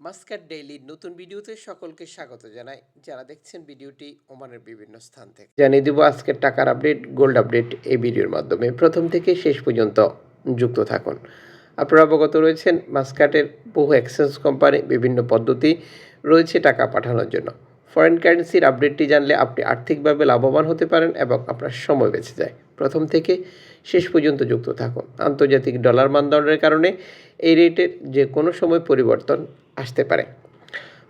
Muscat daily নতুন ভিডিওতে সকলকে স্বাগত জানাই। যারা দেখছেন ভিডিওটি ওমানের বিভিন্ন স্থান থেকে। জানিয়ে দিব আজকের টাকার আপডেট, গোল্ড আপডেট এই ভিডিওর মাধ্যমে। প্রথম থেকে শেষ পর্যন্ত যুক্ত থাকুন। আপনারা অবগত রয়েছেন, মাস্কাটের বহু এক্সচেঞ্জ কোম্পানি বিভিন্ন পদ্ধতি রয়েছে টাকা পাঠানোর জন্য। ফরেন কারেন্সির আপডেটটি জানলে আপনি আর্থিকভাবে লাভবান হতে পারেন এবং আপনার সময় বেঁচে যায়। প্রথম থেকে শেষ পর্যন্ত যুক্ত থাকুন। আন্তর্জাতিক ডলার মানদণ্ডের কারণে এই রেটের যে কোনো সময় পরিবর্তন আসতে পারে।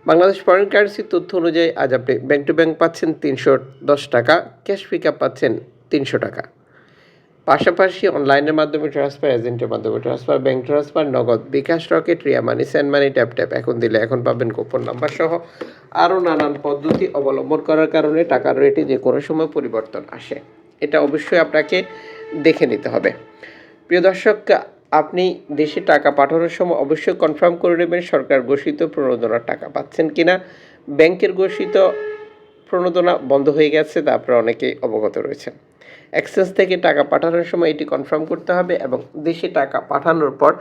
বাংলাদেশ ফরেন কারেন্সির তথ্য অনুযায়ী আজ আপনি ব্যাংক টু ব্যাংক পাচ্ছেন তিনশো দশ টাকা ক্যাশ পিক আপ পাচ্ছেন তিনশো টাকা। পাশাপাশি অনলাইনের মাধ্যমে ট্রান্সফার এজেন্টের মাধ্যমে transfer bank transfer Nagad bKash Rocket, Ria money send money tap tap এখন দিলে এখন পাবেন কুপন নাম্বার সহ আরও নানান পদ্ধতি অবলম্বন করার কারণে টাকার রেটে যে কোনো সময় পরিবর্তন আসে। এটা অবশ্যই আপনাকে দেখে নিতে হবে। প্রিয় দর্শক আপনি দেশে টাকা পাঠানোর সময় অবশ্যই কনফার্ম করে নেবেন সরকার ঘোষিত প্রণোদনার টাকা পাচ্ছেন কিনা। ব্যাংকের ঘোষিত প্রণোদনা বন্ধ হয়ে গেছে, তা আপনারা অনেকেই অবগত রয়েছেন। অ্যাক্সেস থেকে টাকা পাঠানোর সময় এটি কনফার্ম করতে হবে এবং দেশে টাকা পাঠানোর পর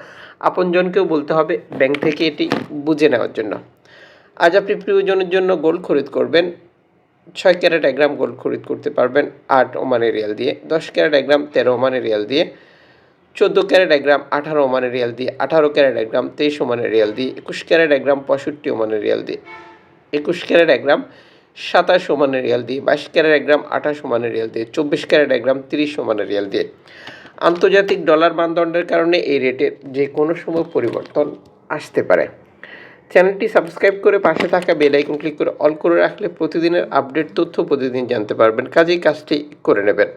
আপনজনকেও বলতে হবে ব্যাংক থেকে এটি বুঝে নেওয়ার জন্য। আজ আপনি প্রিয়জনের জন্য গোল্ড খরিদ করবেন, ছয় ক্যারেট এক গ্রাম গোল্ড খরিদ করতে পারবেন, আট ওমানের রিয়াল দিয়ে, দশ ক্যারেট এক গ্রাম তেরো ওমানের রিয়াল দিয়ে। চোদ্দ ক্যারেট এক গ্রাম, আঠারো ওমানের রিয়াল দিয়ে, আঠারো ক্যারেট এক গ্রাম, তেইশ ওমানের রিয়াল দিয়ে, একুশ ক্যারেট এক গ্রাম, পঁয়ষট্টি ওমানের রিয়াল দিয়ে, একুশ ক্যারেট এক গ্রাম, সাতাশ ওমানের রিয়াল দিয়ে, বাইশ ক্যারেট এক গ্রাম, আঠাশ ওমানের রিয়াল দিয়ে, চব্বিশ ক্যারেট এক গ্রাম, তিরিশ ওমানের রিয়াল দিয়ে। আন্তর্জাতিক ডলার মানদণ্ডের কারণে এই রেটের যে কোনো সময় পরিবর্তন আসতে পারে। চ্যানেলটি সাবস্ক্রাইব করে পাশে থাকা বেল আইকন ক্লিক করে অল করে রাখলে প্রতিদিনের আপডেট তথ্য প্রতিদিন জানতে পারবেন। কাজেই কাজটি করে নেবেন।